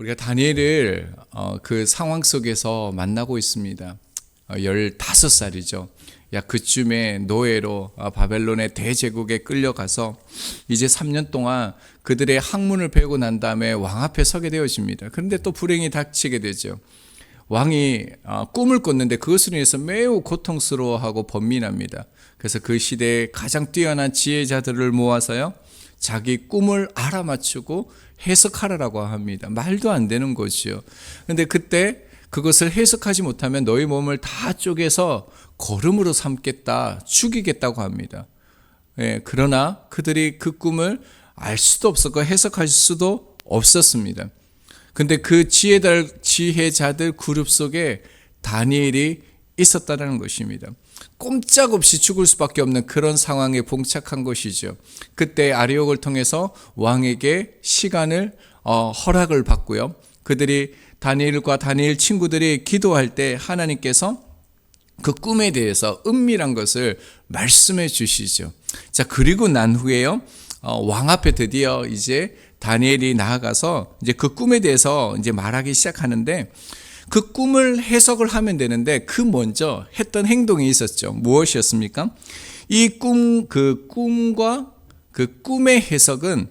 우리가 다니엘을 어, 그 상황 속에서 만나고 있습니다. 어, 15살이죠. 약 그쯤에 노예로 어, 바벨론의 대제국에 끌려가서 이제 3년 동안 그들의 학문을 배우고 난 다음에 왕 앞에 서게 되어집니다. 그런데 또 불행이 닥치게 되죠. 왕이 어, 꿈을 꿨는데 그것으로 인해서 매우 고통스러워하고 번민합니다. 그래서 그 시대에 가장 뛰어난 지혜자들을 모아서요. 자기 꿈을 알아맞추고 해석하라라고 합니다. 말도 안 되는 거지요. 근데 그때 그것을 해석하지 못하면 너희 몸을 다 쪼개서 거름으로 삼겠다, 죽이겠다고 합니다. 예, 그러나 그들이 그 꿈을 알 수도 없었고 해석할 수도 없었습니다. 근데 그 지혜자들 그룹 속에 다니엘이 있었다는 것입니다. 꼼짝없이 죽을 수밖에 없는 그런 상황에 봉착한 것이죠. 그때 아리옥을 통해서 왕에게 시간을 어, 허락을 받고요. 그들이 다니엘과 다니엘 친구들이 기도할 때 하나님께서 그 꿈에 대해서 은밀한 것을 말씀해 주시죠. 자, 그리고 난 후에요. 어, 왕 앞에 드디어 이제 다니엘이 나아가서 이제 그 꿈에 대해서 이제 말하기 시작하는데 그 꿈을 해석을 하면 되는데 그 먼저 했던 행동이 있었죠. 무엇이었습니까? 이 꿈, 그 꿈과 그 꿈의 해석은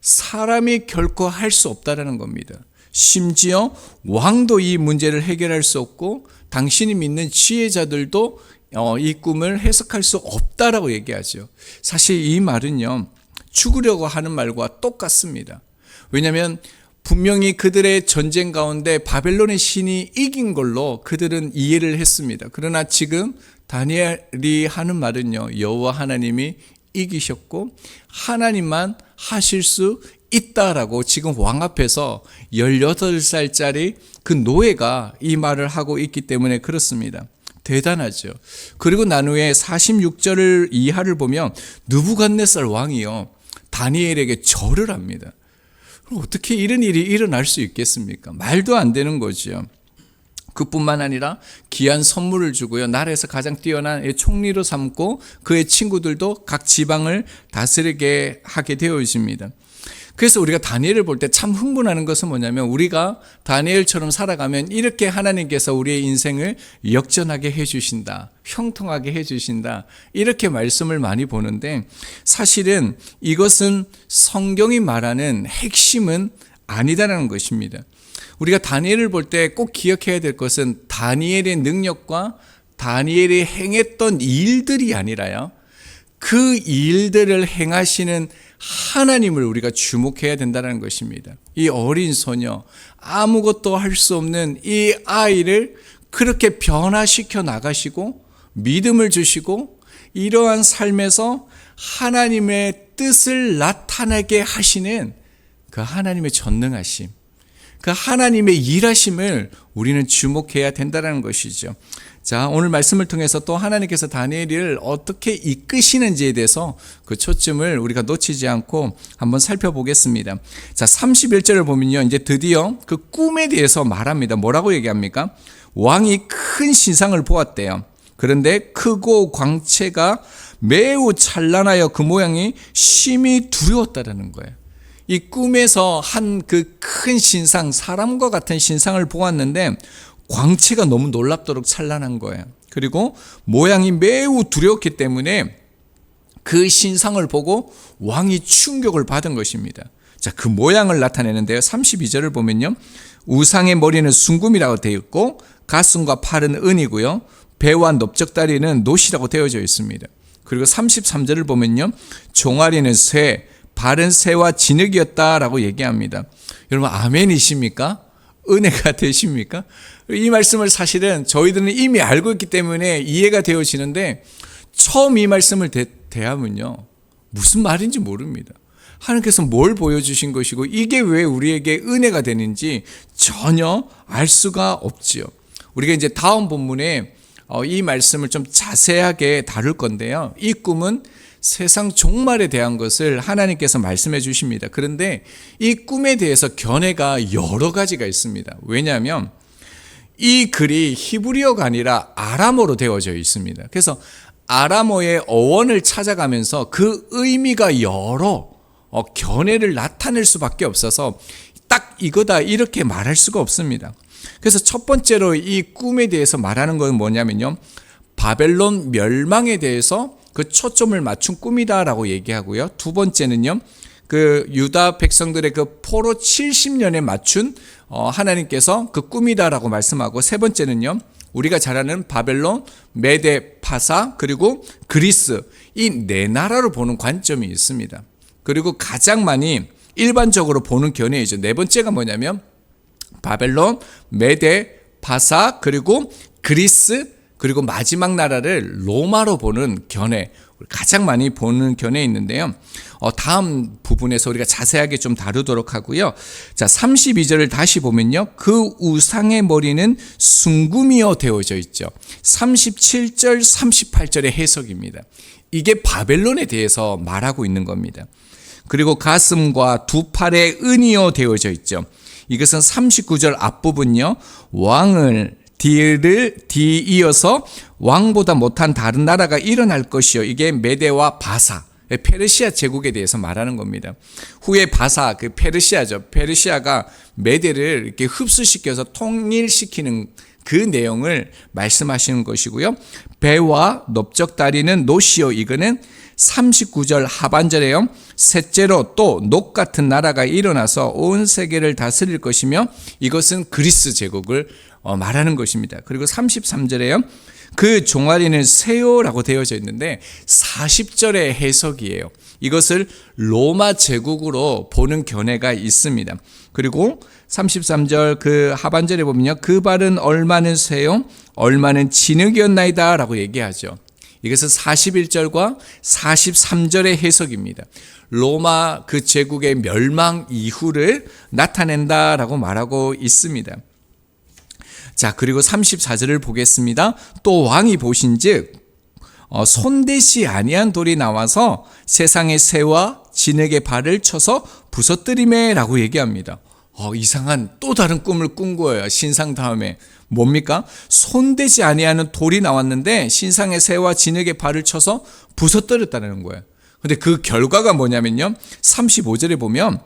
사람이 결코 할 수 없다라는 겁니다. 심지어 왕도 이 문제를 해결할 수 없고 당신이 믿는 지혜자들도 어, 이 꿈을 해석할 수 없다라고 얘기하죠. 사실 이 말은요, 죽으려고 하는 말과 똑같습니다. 왜냐하면 분명히 그들의 전쟁 가운데 바벨론의 신이 이긴 걸로 그들은 이해를 했습니다. 그러나 지금 다니엘이 하는 말은요. 여호와 하나님이 이기셨고 하나님만 하실 수 있다라고 지금 왕 앞에서 18살짜리 그 노예가 이 말을 하고 있기 때문에 그렇습니다. 대단하죠. 그리고 난 후에 46절을 이하를 보면 누부갓네살 왕이요. 다니엘에게 절을 합니다. 어떻게 이런 일이 일어날 수 있겠습니까? 말도 안 되는 거죠. 그뿐만 아니라 귀한 선물을 주고요. 나라에서 가장 뛰어난 총리로 삼고 그의 친구들도 각 지방을 다스리게 하게 되어 있습니다. 그래서 우리가 다니엘을 볼 때 참 흥분하는 것은 뭐냐면 우리가 다니엘처럼 살아가면 이렇게 하나님께서 우리의 인생을 역전하게 해주신다. 형통하게 해주신다. 이렇게 말씀을 많이 보는데 사실은 이것은 성경이 말하는 핵심은 아니다라는 것입니다. 우리가 다니엘을 볼 때 꼭 기억해야 될 것은 다니엘의 능력과 다니엘이 행했던 일들이 아니라요. 그 일들을 행하시는 하나님을 우리가 주목해야 된다는 것입니다. 이 어린 소녀, 아무것도 할 수 없는 이 아이를 그렇게 변화시켜 나가시고 믿음을 주시고 이러한 삶에서 하나님의 뜻을 나타나게 하시는 그 하나님의 전능하심, 그 하나님의 일하심을 우리는 주목해야 된다는 것이죠. 자, 오늘 말씀을 통해서 또 하나님께서 다니엘을 어떻게 이끄시는지에 대해서 그 초점을 우리가 놓치지 않고 한번 살펴보겠습니다. 자, 31절을 보면요. 이제 드디어 그 꿈에 대해서 말합니다. 뭐라고 얘기합니까? 왕이 큰 신상을 보았대요. 그런데 크고 광채가 매우 찬란하여 그 모양이 심히 두려웠다라는 거예요. 이 꿈에서 한 그 큰 신상, 사람과 같은 신상을 보았는데 광채가 너무 놀랍도록 찬란한 거예요. 그리고 모양이 매우 두려웠기 때문에 그 신상을 보고 왕이 충격을 받은 것입니다. 자, 그 모양을 나타내는데요. 32절을 보면요. 우상의 머리는 순금이라고 되어 있고 가슴과 팔은 은이고요. 배와 넓적다리는 노시라고 되어져 있습니다. 그리고 33절을 보면요. 종아리는 쇠, 발은 새와 진흙이었다라고 얘기합니다. 여러분 아멘이십니까? 은혜가 되십니까? 이 말씀을 사실은 저희들은 이미 알고 있기 때문에 이해가 되어지는데 처음 이 말씀을 대, 대하면요. 무슨 말인지 모릅니다. 하나님께서 뭘 보여주신 것이고 이게 왜 우리에게 은혜가 되는지 전혀 알 수가 없지요. 우리가 이제 다음 본문에 어, 이 말씀을 좀 자세하게 다룰 건데요. 이 꿈은 세상 종말에 대한 것을 하나님께서 말씀해 주십니다. 그런데 이 꿈에 대해서 견해가 여러 가지가 있습니다. 왜냐하면 이 글이 히브리어가 아니라 아람어로 되어져 있습니다. 그래서 아람어의 어원을 찾아가면서 그 의미가 여러 어, 견해를 나타낼 수밖에 없어서 딱 이거다 이렇게 말할 수가 없습니다. 그래서 첫 번째로 이 꿈에 대해서 말하는 건 뭐냐면요. 바벨론 멸망에 대해서 그 초점을 맞춘 꿈이다라고 얘기하고요. 두 번째는요. 그 유다 백성들의 그 포로 70년에 맞춘 어 하나님께서 그 꿈이다라고 말씀하고 세 번째는요. 우리가 잘 아는 바벨론, 메데, 파사 그리고 그리스 이 네 나라로 보는 관점이 있습니다. 그리고 가장 많이 일반적으로 보는 견해이죠. 네 번째가 뭐냐면 바벨론, 메데, 파사 그리고 그리스 그리고 마지막 나라를 로마로 보는 견해 가장 많이 보는 견해 있는데요. 어, 다음 부분에서 우리가 자세하게 좀 다루도록 하고요. 자, 32절을 다시 보면요. 그 우상의 머리는 순금이어 되어져 있죠. 37절, 38절의 해석입니다. 이게 바벨론에 대해서 말하고 있는 겁니다. 그리고 가슴과 두 팔에 은이어 되어져 있죠. 이것은 39절 앞부분요. 왕을 뒤를 뒤이어서 왕보다 못한 다른 나라가 일어날 것이요. 이게 메데와 바사, 페르시아 제국에 대해서 말하는 겁니다. 후에 바사, 그 페르시아죠. 페르시아가 메데를 이렇게 흡수시켜서 통일시키는 그 내용을 말씀하시는 것이고요. 배와 넓적 다리는 노시오 이거는 39절 하반절에요. 셋째로 또 녹 같은 나라가 일어나서 온 세계를 다스릴 것이며 이것은 그리스 제국을 어, 말하는 것입니다. 그리고 33절에요. 그 종아리는 세요라고 되어져 있는데 40절의 해석이에요. 이것을 로마 제국으로 보는 견해가 있습니다. 그리고 33절 그 하반절에 보면요. 그 발은 얼마는 세요, 얼마는 진흙이었나이다 라고 얘기하죠. 이것은 41절과 43절의 해석입니다. 로마 그 제국의 멸망 이후를 나타낸다라고 말하고 있습니다. 자, 그리고 34절을 보겠습니다. 또 왕이 보신즉 어, 손대시 아니한 돌이 나와서 세상의 새와 진흙의 발을 쳐서 부서뜨리매라고 얘기합니다. 어, 이상한 또 다른 꿈을 꾼 거예요. 신상 다음에 뭡니까? 손대지 아니하는 돌이 나왔는데 신상의 새와 진흙의 발을 쳐서 부서뜨렸다는 거예요. 근데 그 결과가 뭐냐면요. 35절에 보면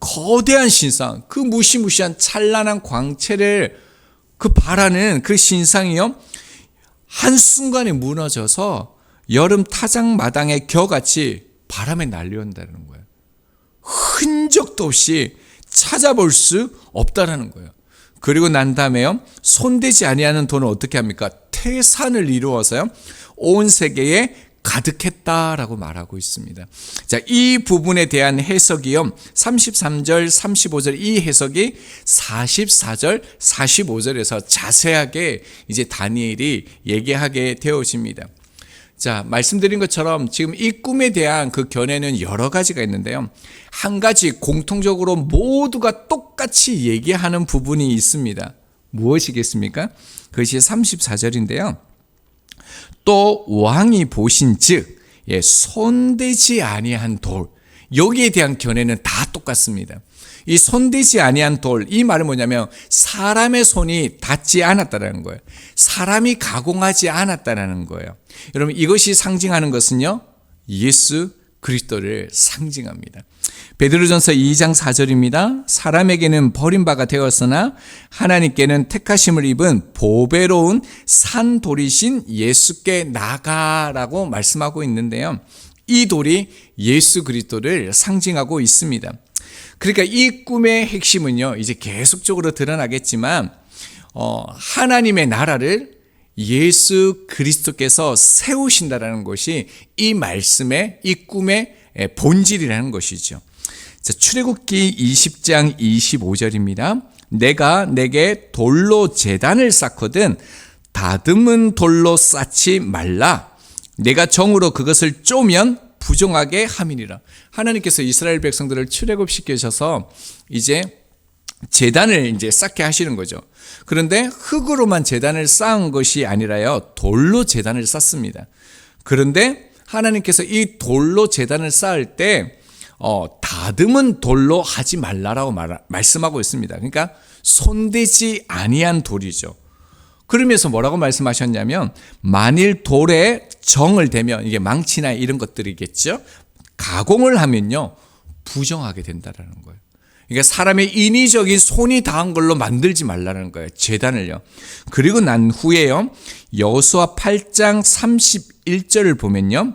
거대한 신상, 그 무시무시한 찬란한 광채를 그 바라는 그 신상이요. 한순간에 무너져서 여름 타장 마당의 겨같이 바람에 날려온다는 거예요. 흔적도 없이 찾아볼 수 없다라는 거예요. 그리고 난 다음에요. 손대지 아니하는 돈을 어떻게 합니까? 태산을 이루어서요. 온 세계에 가득했다라고 말하고 있습니다. 자, 이 부분에 대한 해석이요. 33절, 35절 이 해석이 44절, 45절에서 자세하게 이제 다니엘이 얘기하게 되어집니다. 자, 말씀드린 것처럼 지금 이 꿈에 대한 그 견해는 여러 가지가 있는데요. 한 가지 공통적으로 모두가 똑같이 얘기하는 부분이 있습니다. 무엇이겠습니까? 그것이 34절인데요. 또 왕이 보신즉 예, 손대지 아니한 돌 여기에 대한 견해는 다 똑같습니다. 이 손대지 아니한 돌, 이 말은 뭐냐면 사람의 손이 닿지 않았다라는 거예요. 사람이 가공하지 않았다라는 거예요. 여러분 이것이 상징하는 것은요. 예수 그리스도를 상징합니다. 베드로전서 2장 4절입니다. 사람에게는 버림바가 되었으나 하나님께는 택하심을 입은 보배로운 산 돌이신 예수께 나가라고 말씀하고 있는데요. 이 돌이 예수 그리스도를 상징하고 있습니다. 그러니까 이 꿈의 핵심은요, 이제 계속적으로 드러나겠지만, 어, 하나님의 나라를 예수 그리스도께서 세우신다라는 것이 이 말씀의 이 꿈의 본질이라는 것이죠. 자, 출애굽기 20장 25절입니다. 내가 내게 돌로 재단을 쌓거든 다듬은 돌로 쌓지 말라. 내가 정으로 그것을 쪼면 부정하게 함이니라. 하나님께서 이스라엘 백성들을 출애굽시키셔서 이제 재단을 이제 쌓게 하시는 거죠. 그런데 흙으로만 재단을 쌓은 것이 아니라요. 돌로 재단을 쌓습니다. 그런데 하나님께서 이 돌로 재단을 쌓을 때 어, 다듬은 돌로 하지 말라라고 말, 말씀하고 있습니다. 그러니까 손대지 아니한 돌이죠. 그러면서 뭐라고 말씀하셨냐면 만일 돌에 정을 대면 이게 망치나 이런 것들이겠죠. 가공을 하면요 부정하게 된다라는 거예요. 그러니까 사람의 인위적인 손이 닿은 걸로 만들지 말라는 거예요. 재단을요. 그리고 난 후에요. 여수와 8장 31절을 보면요.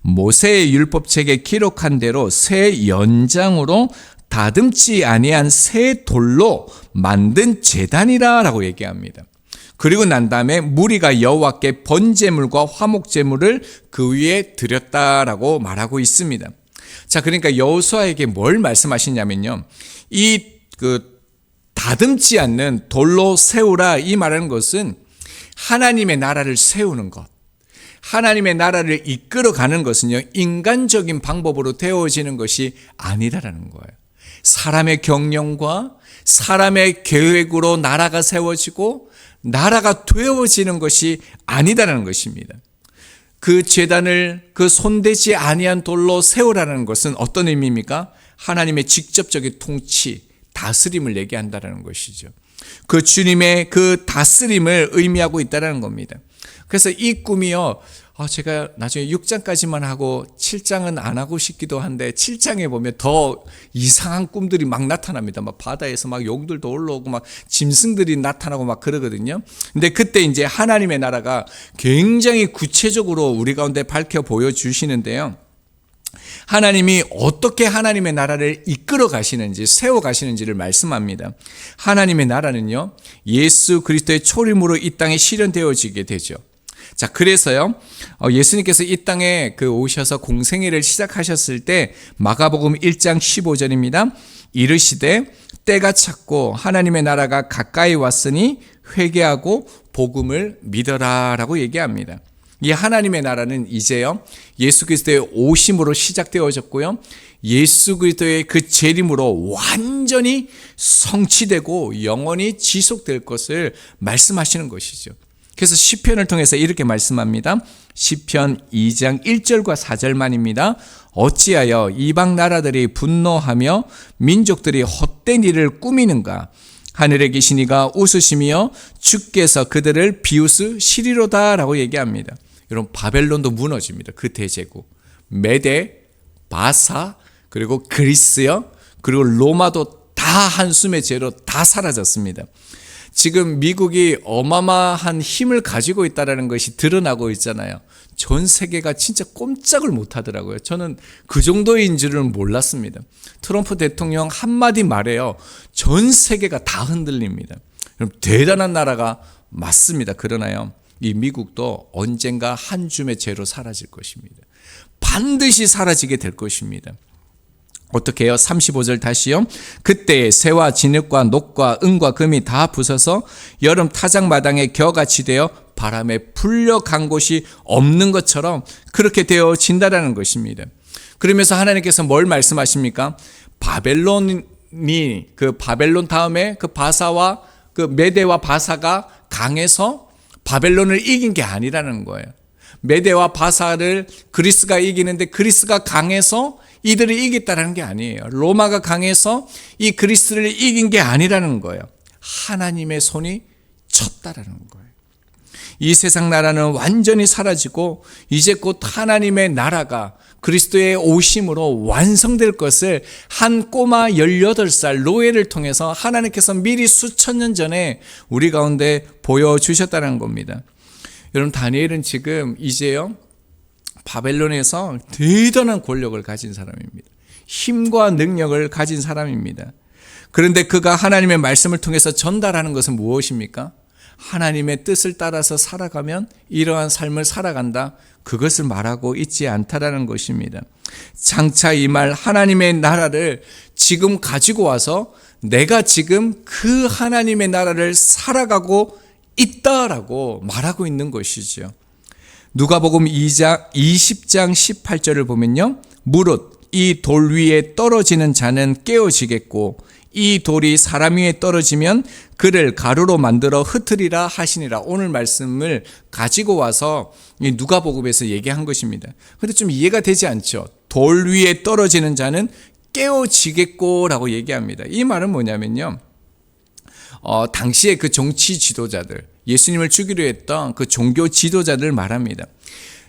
모세의 율법책에 기록한 대로 새 연장으로 다듬지 아니한 새 돌로 만든 재단이라라고 얘기합니다. 그리고 난 다음에 무리가 여호와께 번제물과 화목제물을 그 위에 드렸다라고 말하고 있습니다. 자, 그러니까 여호수아에게 뭘 말씀하시냐면요. 이 그 다듬지 않는 돌로 세우라 이 말하는 것은 하나님의 나라를 세우는 것. 하나님의 나라를 이끌어 가는 것은요, 인간적인 방법으로 되어지는 것이 아니다라는 거예요. 사람의 경영과 사람의 계획으로 나라가 세워지고 나라가 되어지는 것이 아니다라는 것입니다. 그 재단을 그 손대지 아니한 돌로 세우라는 것은 어떤 의미입니까? 하나님의 직접적인 통치, 다스림을 얘기한다라는 것이죠. 그 주님의 그 다스림을 의미하고 있다라는 겁니다. 그래서 이 꿈이요. 아, 제가 나중에 6장까지만 하고 7장은 안 하고 싶기도 한데 7장에 보면 더 이상한 꿈들이 막 나타납니다. 막 바다에서 막 용들도 올라오고 막 짐승들이 나타나고 막 그러거든요. 근데 그때 이제 하나님의 나라가 굉장히 구체적으로 우리 가운데 밝혀 보여주시는데요. 하나님이 어떻게 하나님의 나라를 이끌어 가시는지 세워 가시는지를 말씀합니다. 하나님의 나라는요. 예수 그리스도의 초림으로 이 땅에 실현되어지게 되죠. 자, 그래서요. 어, 예수님께서 이 땅에 그 오셔서 공생애를 시작하셨을 때 마가복음 1장 15절입니다. 이르시되 때가 찼고 하나님의 나라가 가까이 왔으니 회개하고 복음을 믿어라라고 얘기합니다. 이 하나님의 나라는 이제요 예수 그리스도의 오심으로 시작되어졌고요 예수 그리스도의 그 재림으로 완전히 성취되고 영원히 지속될 것을 말씀하시는 것이죠. 그래서 시편을 통해서 이렇게 말씀합니다. 시편 2장 1절과 4절만입니다. 어찌하여 이방 나라들이 분노하며 민족들이 헛된 일을 꾸미는가? 하늘에 계신 이가 웃으시며 주께서 그들을 비웃으시리로다라고 얘기합니다. 여러분 바벨론도 무너집니다. 그 대제국. 메데, 바사, 그리고 그리스요. 그리고 로마도 다 한숨의 죄로 다 사라졌습니다. 지금 미국이 어마어마한 힘을 가지고 있다는 것이 드러나고 있잖아요. 전 세계가 진짜 꼼짝을 못 하더라고요. 저는 그 정도인 줄은 몰랐습니다. 트럼프 대통령 한마디 말에요. 전 세계가 다 흔들립니다. 대단한 나라가 맞습니다. 그러나요. 이 미국도 언젠가 한 줌의 죄로 사라질 것입니다. 반드시 사라지게 될 것입니다. 어떻게 해요? 35절 다시요. 그때 새와 진흙과 녹과 은과 금이 다 부서서 여름 타작 마당에 겨같이 되어 바람에 풀려간 곳이 없는 것처럼 그렇게 되어진다라는 것입니다. 그러면서 하나님께서 뭘 말씀하십니까? 바벨론이 그 바벨론 다음에 그 바사와 그 메대와 바사가 강해서 바벨론을 이긴 게 아니라는 거예요. 메대와 바사를 그리스가 이기는데 그리스가 강해서 이들을 이겼다는 게 아니에요. 로마가 강해서 이 그리스를 이긴 게 아니라는 거예요. 하나님의 손이 쳤다라는 거예요. 이 세상 나라는 완전히 사라지고 이제 곧 하나님의 나라가 그리스도의 오심으로 완성될 것을 한 꼬마 18살 노예를 통해서 하나님께서 미리 수천 년 전에 우리 가운데 보여주셨다는 겁니다. 여러분, 다니엘은 지금 이제요, 바벨론에서 대단한 권력을 가진 사람입니다. 힘과 능력을 가진 사람입니다. 그런데 그가 하나님의 말씀을 통해서 전달하는 것은 무엇입니까? 하나님의 뜻을 따라서 살아가면 이러한 삶을 살아간다. 그것을 말하고 있지 않다라는 것입니다. 장차 이 말 하나님의 나라를 지금 가지고 와서 내가 지금 그 하나님의 나라를 살아가고 있다라고 말하고 있는 것이죠. 누가복음 2장 20장 18절을 보면요. 무릇 이 돌 위에 떨어지는 자는 깨어지겠고 이 돌이 사람 위에 떨어지면 그를 가루로 만들어 흩으리라 하시니라. 오늘 말씀을 가지고 와서 누가복음에서 얘기한 것입니다. 근데 좀 이해가 되지 않죠. 돌 위에 떨어지는 자는 깨어지겠고라고 얘기합니다. 이 말은 뭐냐면요. 어, 당시에 그 정치 지도자들, 예수님을 죽이려 했던 그 종교 지도자들 말합니다.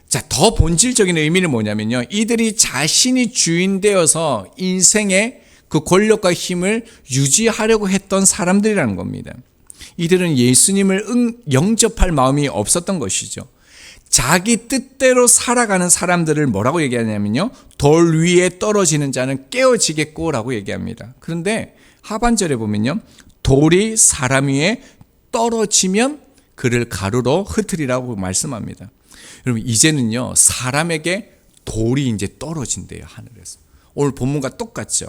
자, 더 본질적인 의미는 뭐냐면요. 이들이 자신이 주인 되어서 인생의 그 권력과 힘을 유지하려고 했던 사람들이라는 겁니다. 이들은 예수님을 응, 영접할 마음이 없었던 것이죠. 자기 뜻대로 살아가는 사람들을 뭐라고 얘기하냐면요. 돌 위에 떨어지는 자는 깨어지겠고 라고 얘기합니다. 그런데 하반절에 보면요. 돌이 사람 위에 떨어지면 그를 가루로 흩으리라고 말씀합니다. 여러분 이제는요. 사람에게 돌이 이제 떨어진대요. 하늘에서. 오늘 본문과 똑같죠.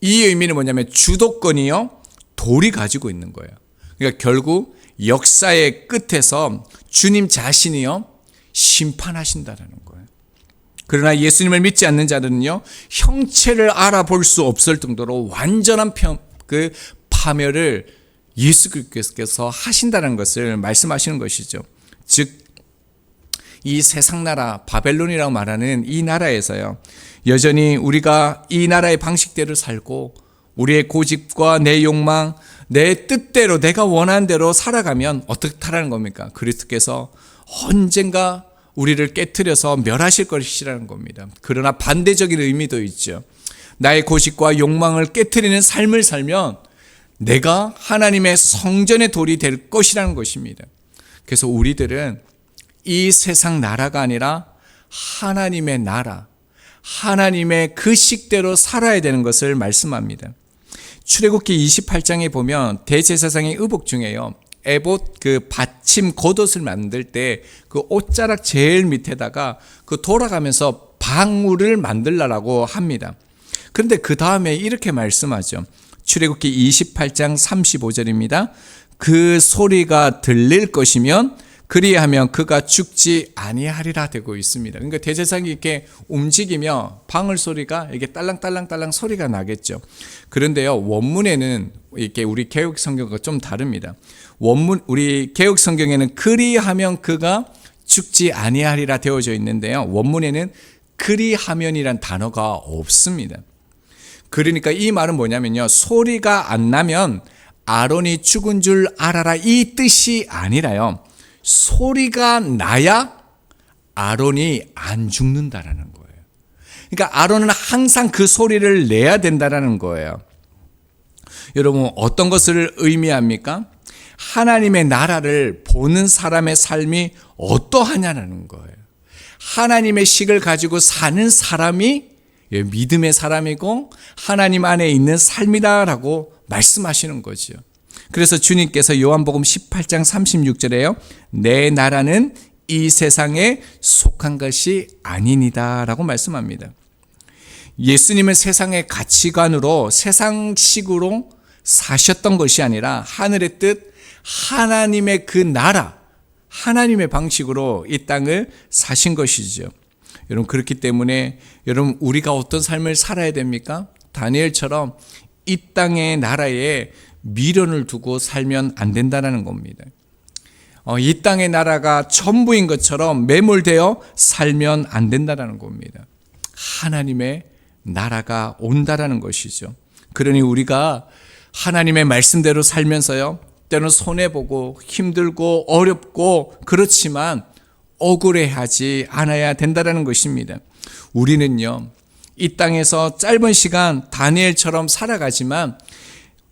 이 의미는 뭐냐면 주도권이요. 돌이 가지고 있는 거예요. 그러니까 결국 역사의 끝에서 주님 자신이요. 심판하신다라는 거예요. 그러나 예수님을 믿지 않는 자들은요. 형체를 알아볼 수 없을 정도로 완전한 편, 그 파멸을 예수께서 하신다는 것을 말씀하시는 것이죠. 즉, 이 세상 나라 바벨론이라고 말하는 이 나라에서요. 여전히 우리가 이 나라의 방식대로 살고 우리의 고집과 내 욕망, 내 뜻대로 내가 원하는 대로 살아가면 어떻다라는 겁니까? 그리스도께서 언젠가 우리를 깨뜨려서 멸하실 것이라는 겁니다. 그러나 반대적인 의미도 있죠. 나의 고집과 욕망을 깨뜨리는 삶을 살면 내가 하나님의 성전의 돌이 될 것이라는 것입니다. 그래서 우리들은 이 세상 나라가 아니라 하나님의 나라, 하나님의 그 식대로 살아야 되는 것을 말씀합니다. 출애굽기 28장에 보면 대제사장의 의복 중에요. 에봇 그 받침 겉옷을 만들 때 그 옷자락 제일 밑에다가 그 돌아가면서 방울을 만들라라고 합니다. 그런데 그 다음에 이렇게 말씀하죠. 출애굽기 28장 35절입니다. 그 소리가 들릴 것이면 그리하면 그가 죽지 아니하리라 되고 있습니다. 그러니까 대제사장이 이렇게 움직이며 방울 소리가 이게 딸랑딸랑딸랑 소리가 나겠죠. 그런데요 원문에는 이렇게 우리 개혁 성경과 좀 다릅니다. 원문 우리 개혁 성경에는 그리하면 그가 죽지 아니하리라 되어져 있는데요. 원문에는 그리하면이란 단어가 없습니다. 그러니까 이 말은 뭐냐면요. 소리가 안 나면 아론이 죽은 줄 알아라 이 뜻이 아니라요. 소리가 나야 아론이 안 죽는다라는 거예요. 그러니까 아론은 항상 그 소리를 내야 된다라는 거예요. 여러분 어떤 것을 의미합니까? 하나님의 나라를 보는 사람의 삶이 어떠하냐는 거예요. 하나님의 식을 가지고 사는 사람이 믿음의 사람이고 하나님 안에 있는 삶이다라고 말씀하시는 거죠. 그래서 주님께서 요한복음 18장 36절에요. 내 나라는 이 세상에 속한 것이 아니니다라고 말씀합니다. 예수님은 세상의 가치관으로 세상식으로 사셨던 것이 아니라 하늘의 뜻, 하나님의 그 나라, 하나님의 방식으로 이 땅을 사신 것이죠. 여러분 그렇기 때문에 여러분 우리가 어떤 삶을 살아야 됩니까? 다니엘처럼 이 땅의 나라에 미련을 두고 살면 안 된다는 겁니다. 어, 이 땅의 나라가 전부인 것처럼 매몰되어 살면 안 된다는 겁니다. 하나님의 나라가 온다라는 것이죠. 그러니 우리가 하나님의 말씀대로 살면서요. 때는 손해보고 힘들고 어렵고 그렇지만 억울해하지 않아야 된다는 것입니다. 우리는요. 이 땅에서 짧은 시간 다니엘처럼 살아가지만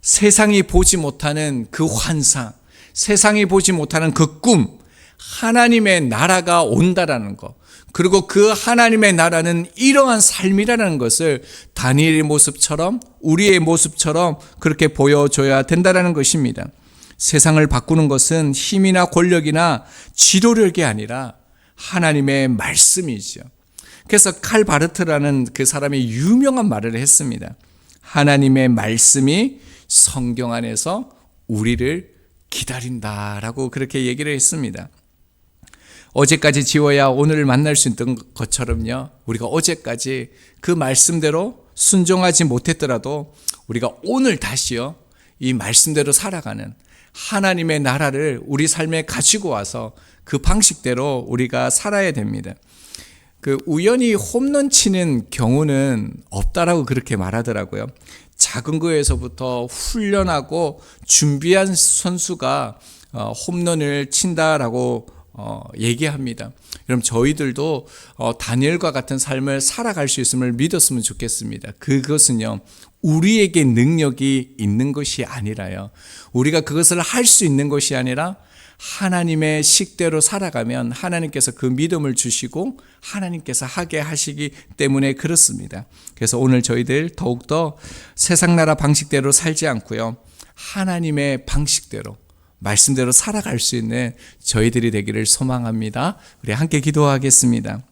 세상이 보지 못하는 그 환상, 세상이 보지 못하는 그 꿈, 하나님의 나라가 온다라는 것. 그리고 그 하나님의 나라는 이러한 삶이라는 것을 다니엘의 모습처럼 우리의 모습처럼 그렇게 보여줘야 된다라는 것입니다. 세상을 바꾸는 것은 힘이나 권력이나 지도력이 아니라 하나님의 말씀이죠. 그래서 칼 바르트라는 그 사람이 유명한 말을 했습니다. 하나님의 말씀이 성경 안에서 우리를 기다린다라고 그렇게 얘기를 했습니다. 어제까지 지워야 오늘을 만날 수 있던 것처럼요. 우리가 어제까지 그 말씀대로 순종하지 못했더라도 우리가 오늘 다시요. 이 말씀대로 살아가는 하나님의 나라를 우리 삶에 가지고 와서 그 방식대로 우리가 살아야 됩니다. 그 우연히 홈런 치는 경우는 없다라고 그렇게 말하더라고요. 작은 거에서부터 훈련하고 준비한 선수가 어, 홈런을 친다라고 어, 얘기합니다. 그럼 저희들도 어, 다니엘과 같은 삶을 살아갈 수 있음을 믿었으면 좋겠습니다. 그것은요, 우리에게 능력이 있는 것이 아니라요. 우리가 그것을 할 수 있는 것이 아니라 하나님의 식대로 살아가면 하나님께서 그 믿음을 주시고 하나님께서 하게 하시기 때문에 그렇습니다. 그래서 오늘 저희들 더욱더 세상 나라 방식대로 살지 않고요. 하나님의 방식대로 말씀대로 살아갈 수 있는 저희들이 되기를 소망합니다. 우리 함께 기도하겠습니다.